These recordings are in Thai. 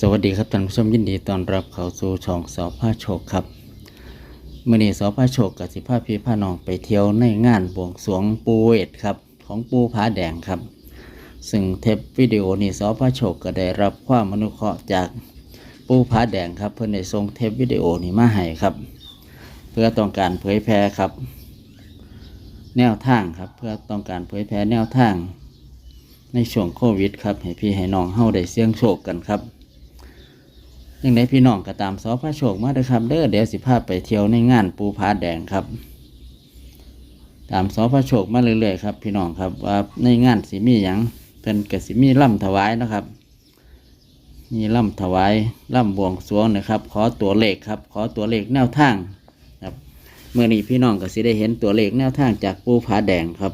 สวัสดีครับท่านผู้ชมยินดีต้อนรับเข้าสู่ช่องสอผ้าโชคครับเมื่อนี้สอผ้าโชคกับสิผ้าพี่ผ้าน้องไปเที่ยวในงานบวงสรวงปูเวทครับของปูผาแดงครับ ซึ่งเทปวิดีโอนี้สอผ้าโชคก็ได้รับความอนุเคราะห์จากปูผาแดงครับ เพื่อนได้ส่งเทปวิดีโอนี้มาให้ครับ เพื่อต้องการเผยแพร่ครับ แนวทางครับเพื่อต้องการเผยแพร่แนวทาง ในช่วงโควิดครับให้พี่ให้น้องเฮาได้เสี่ยงโชคกันครับ ยังไงพี่น้องก็ตามสอพระโชคมาเด้อครับเด้อเดี๋ยวสิพาไปเที่ยวในงานปูผาแดงครับ ตามสอพระโชคมาเรื่อยๆครับ พี่น้องครับว่าในงานสิมีหยังเป็นกสิมีล่ำถวายนะครับมีล่ำถวายล่ำบวงสรวงนะครับ ขอตัวเลขครับ ขอตัวเลขแนวทางครับเมื่อนี้พี่น้องก็สิได้เห็นตัวเลขแนวทางจากปูผาแดงครับ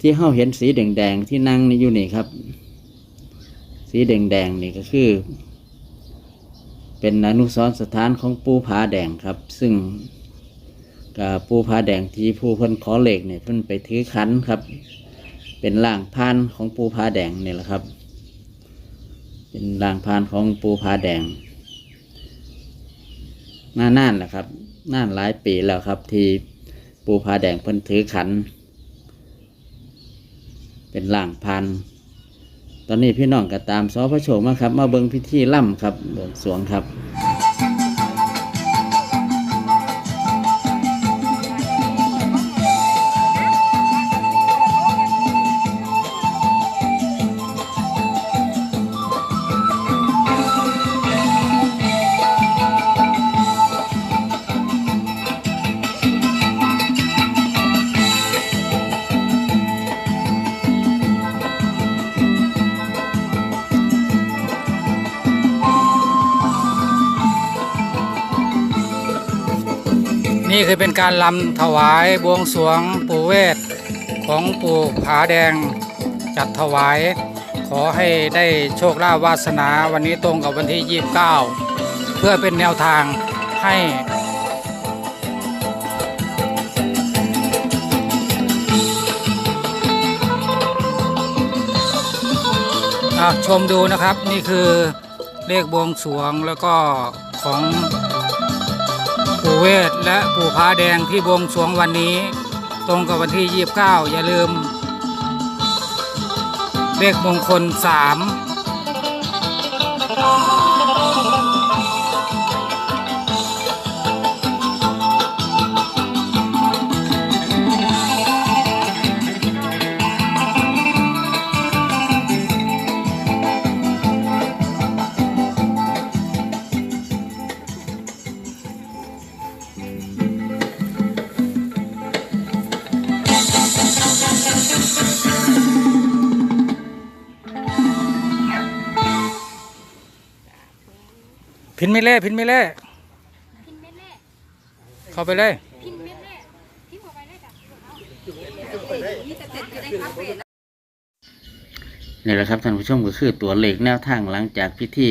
ที่เฮาเห็นสีแดงๆที่นั่งนี่อยู่นี่ครับ สีแดงๆนี่ก็คือ เป็นอนุสรณ์สถานของปูผาแดงครับ ซึ่งกับปูผาแดงที่ผู้เพิ่นขอเหล็กเนี่ยเพิ่นไปถือขันครับ เป็นล่างพานของปูผาแดงนี่แหละครับ เป็นล่างพานของปูผาแดงน่านานแหละครับนานหลายปีแล้วครับ ที่ปูผาแดงเพิ่นถือขัน เป็นล่างพาน ตอนนี้พี่น้องก็ตามซอพระโชคมาครับ มาเบิงพิธีล่ำครับเบวงสวงครับ นี่คือเป็นการลำถวายบวงสรวงปู่เวทของปู่ผาแดงจัดถวาย ขอให้ได้โชคลาภวาสนาวันนี้ตรงกับวันที่ 29 เพื่อเป็นแนวทางให้อะชมดูนะครับนี่คือเลขบวงสรวงแล้วก็ของ ปู่เวทและปู่ผาแดงที่บวงสรวงวันนี้ ตรงกับวันที่ 29 อย่าลืม เลขมงคล 3 พินไม่เล่พินไม่เล่พินเม็ดแรกเข้าไปเลยพินเม็ดแรกพิมพ์เข้าไปเลยจ้ะนี่จะเสร็จอยู่ในคาเฟ่นี่แหละครับท่านผู้ชมก็คือตัวเลขแนวทางหลังจากพิธี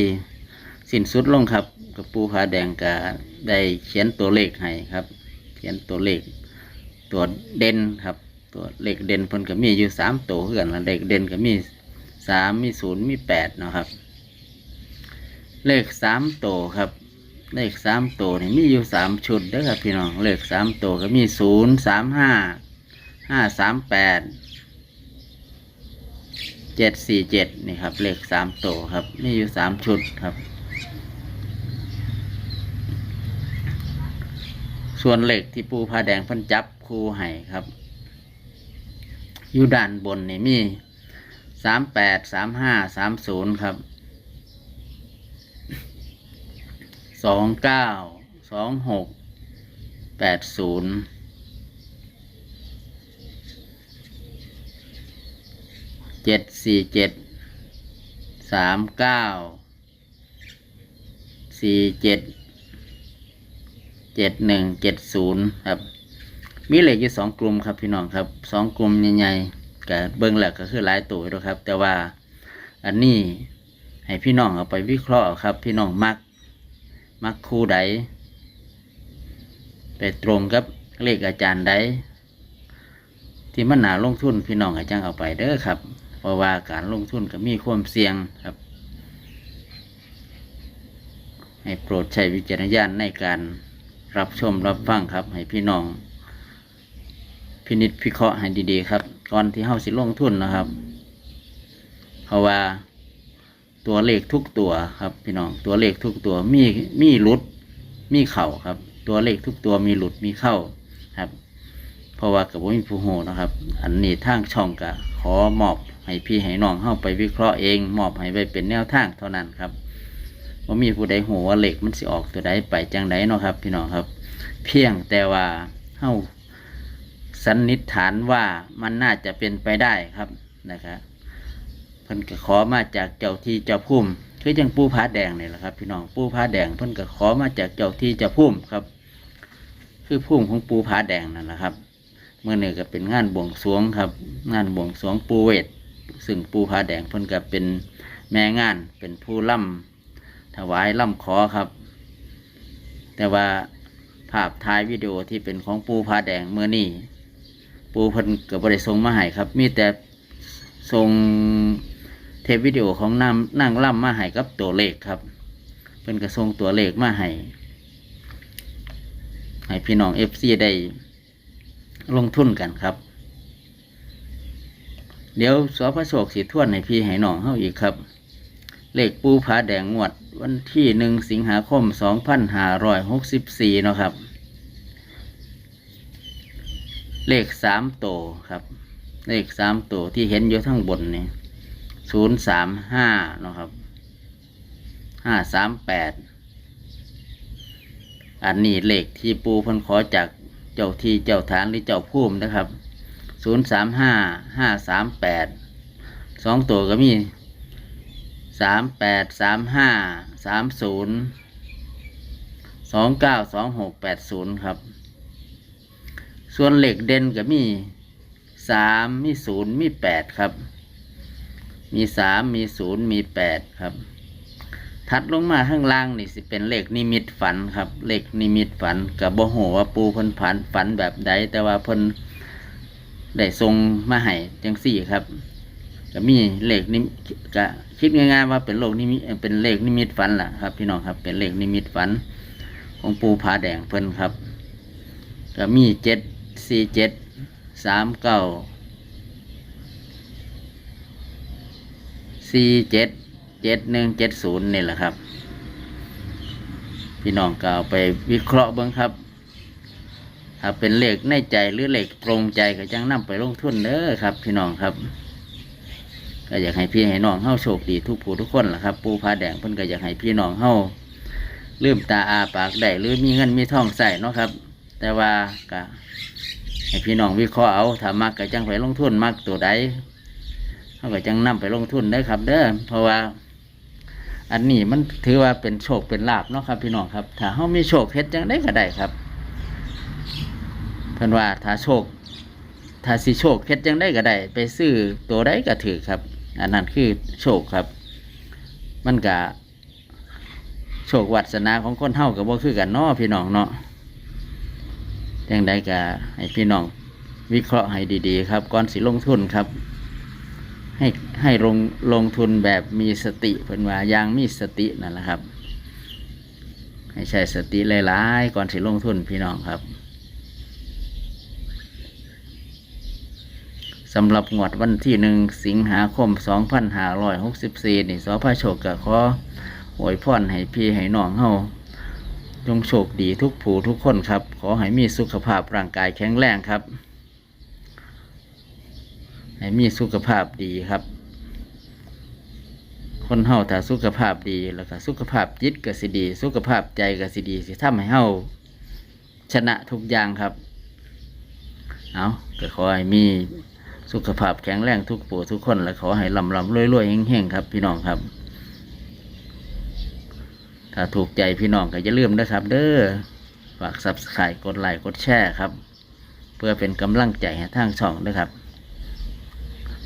สิ้นสุดลงครับกับปูผาแดงก็ได้เขียนตัวเลขให้ครับ เขียนตัวเลข ตัวเด่นครับ ตัวเลขเด่นพนก็มีอยู่สามตัวเพื่อนละเลขเด่นก็มีสามมีศูนย์มีแปดนะครับ เลขสามโตครับ เลขสามโตนี่มีอยู่สามชุดเด้อครับพี่น้องเลขสามโตก็มีศูนย์สามห้าห้าสามแปดเจ็ดสี่เจ็ดนี่ครับ เลขสามโตครับมีอยู่สามชุดครับ ส่วนเหล็กที่ปูผ้าแดงพันจับคูไห้ครับ อยู่ด้านบนนี่มีสามแปดสามห้าสามศูนย์ครับ สองเก้าสองหกแปดศูนย์เจ็ดสี่เจ็ดสามเก้าสี่เจ็ดเจ็ดหนึ่งเจ็ดศูนย์ครับ มีเหล็กอยู่สองกลุ่มครับพี่น้องครับสองกลุ่มใหญ่ๆกับเบิ้งแหลกก็คือหลายตัวด้วยครับ แต่ว่าอันนี้ให้พี่น้องเอาไปวิเคราะห์ครับ พี่น้องมัก มักคู่ใดไปตรงกับเลขอาจารย์ใดที่มันหนาลงทุนพี่น้องอาจังเอาไปเด้อครับ เพราะว่าการลงทุนก็มีความเสี่ยงครับ ให้โปรดใช้วิจารณญาณในการรับชมรับฟังครับ ให้พี่น้อง พินิจพิเคราะห์ให้ดีๆครับ ก่อนที่เฮาสิลงทุนนะครับ เพราะว่า ตัวเลขทุกตัวครับ พี่น้องตัวเลขทุกตัวมีมีหลุด มีเข่าครับ ตัวเลขทุกตัวมีหลุดมีเข้าครับ เพราะว่ากับว่ามีผู้โหนะครับ อันนี้ทางช่องกะขอมอบให้พี่ให้น้องเข้าไปวิเคราะห์เอง มอบให้ไปเป็นแนวทางเท่านั้นครับว่ามีผู้ใดโหว่าเหล็กมันสิออกตัวใดไปจังไดเนาะครับ พี่น้องครับ เพียงแต่ว่าเฮาสันนิษฐานว่ามันน่าจะเป็นไปได้ครับนะครับ พิ่นก็ขอมาจากเจ้าที่เจ้าพุ่มคือจังปูผาแดงนี่แหละครับ พี่น้องปูผาแดงเพิ่นก็ขอมาจากเจ้าที่เจ้าพุ่มครับ คือพุ่มของปูผาแดงนั่นแหละครับเมื่อนี่ก็เป็นงานบวงสรวงครับ งานบวงสรวงปูเวทซึ่งปูผาแดงเพิ่นก็เป็นแม่งานเป็นผู้ล่ำถวายล่ำขอครับ แต่ว่าภาพถ่ายวิดีโอที่เป็นของปูผาแดงเมื่อนี่ปูเพิ่นก็บ่ได้ส่งมาให้ครับ มีแต่ส่ง ทปวิดีโอของนางนางล่ำมาให้กับตัวเลขครับเพิ่นก็ส่งตัวเลขมาให้ให้พี่น้องเอฟซีได้ลงทุนกันครับ เดี๋ยวสพโชคสีทวนให้พี่ให้น้องเฮาอีกครับ เลขปูผาแดงงวด วันที่หนึ่งสิงหาคมสองพันห้าร้อยหกสิบสี่นาะครับ เลขสามโตครับ เลขสามโตที่เห็นอยู่ทั้งบนนี่ ศูนย์สามห้านะครับห้าสามแปดอันนี้เลขที่ปูพันขอจากเจ้าที่เจ้าฐานหรือเจ้าภูมินะครับศูนย์สามห้าห้าสามแปดสองตัวก็มีสามแปดสามห้าสามศูนย์สองเก้าสองหกแปดศูนย์ครับ ส่วนเหล็กเด่นก็มีสามมีศูนย์มีแปดครับ มีสามมีศูนย์มีแปดครับถัดลงมาข้างล่างนี่สิเป็นเลขนิมิตฝันครับ เลขนิมิตฝันกับบ่โหว่าปูเพิ่นผันฝันแบบใดแต่ว่าเพิ่นได้ทรงมาให้จังสี่ครับก็มีเลขนิมก็คิดง่ายๆว่าเป็นโลกนิมิตเป็นเลขนิมิตฝันล่ะครับ พี่น้องครับเป็นเลขนิมิตฝัน ของปูผาแดงเพิ่นครับ ก็มีเจ็ดสี่เจ็ดสามเก้า สี่เจ็ดเจ็ดหนึ่งเจ็ดศูนย์นี่แหละครับ พี่น้องก็เอาไปวิเคราะห์เบ้างครับถ้าเป็นเหลขในใจหรือเหลขตรงใจก็จังนำไปลงทุนเด้อครับ พี่น้องครับ ก็อยากให้พี่ให้น้องเฮาโชคดีทุกผู้ทุกคนล่ะครับ ปูผาแดงเพิ่นก็อยากให้พี่น้องเฮาลืมตาอาปากได้หรือมีเงินมีทองใส่เนาะครับ แต่ว่าก็ให้พี่น้องวิเคราะห์เอาถ้ามักก็จังไปลงทุนมักตัวใด เขาก็จังนำไปลงทุนได้ครับ เด้อเพราะว่า อันนี้มันถือว่าเป็นโชคเป็นลาบเนาะครับ พี่น้องครับ ถ้าเขามีโชคเฮ็ดจังได้ก็ได้ครับเพิ่นว่าถ้าโชค ถ้าสิโชคเฮ็ดจังได้ก็ได้ ไปซื้อตัวใดก็ถือครับ อันนั้นคือโชคครับ มันก็โชควัสนาของคนเฮาก็บ่คือกันเนาะพี่น้องเนาะจังใดก็ให้พี่น้องวิเคราะห์ให้ดีๆ ครับก่อนสิลงทุนครับ ให้ให้ลงลงทุนแบบมีสติเป็นว่าอย่างมีสตินั่นแหละครับ ให้ใช้สติหลายๆก่อนสิลงทุนพี่น้องครับสำหรับงวดวันที่หนึ่งสิงหาคม 2564 นี่สพระโชคก็ขออวยพรให้พี่ให้น้องเฮาจงโชคดีทุกผู้ทุกคนครับ ขอให้มีสุขภาพร่างกายแข็งแรงครับ ให้มีสุขภาพดีครับ คนเฮาถ้าสุขภาพดีแล้วก็สุขภาพจิตก็สิดี สุขภาพใจก็สิดีสิทำให้เฮาชนะทุกอย่างครับ เอาก็ขอให้มีสุขภาพแข็งแรงทุกผู้ทุกคน และขอให้ลำลำรวยรวยๆเฮงๆครับ พี่น้องครับ ถ้าถูกใจพี่น้องก็อย่าลืมนะครับ เด้อฝากซับสไครต์กดไลค์กดแชร์ครับ เพื่อเป็นกำลังใจให้ทางช่องด้วยครับ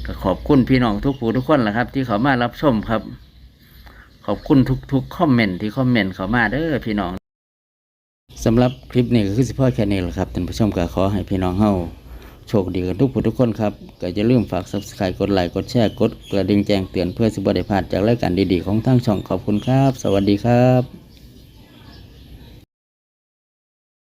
ก็ขอบคุณพี่น้องทุกผู้ทุกคนแหละครับ ที่เขามารับชมครับ ขอบคุณทุกๆคอมเมนต์ที่คอมเมนต์เขามาเด้อพี่น้องสำหรับคลิปนี้ก็คือสิพ่อแค่นี้แหละครับท่านผู้ชมก็ขอให้พี่น้องเฮาโชคดีกันทุกผู้ทุกคนครับก็อย่าลืมฝาก subscribe กดไลค์กดแชร์กดกระดิ่งแจ้งเตือนเพื่อสิบ่ได้พลาดจากรายการดีๆของทางช่องขอบคุณครับ สวัสดีครับ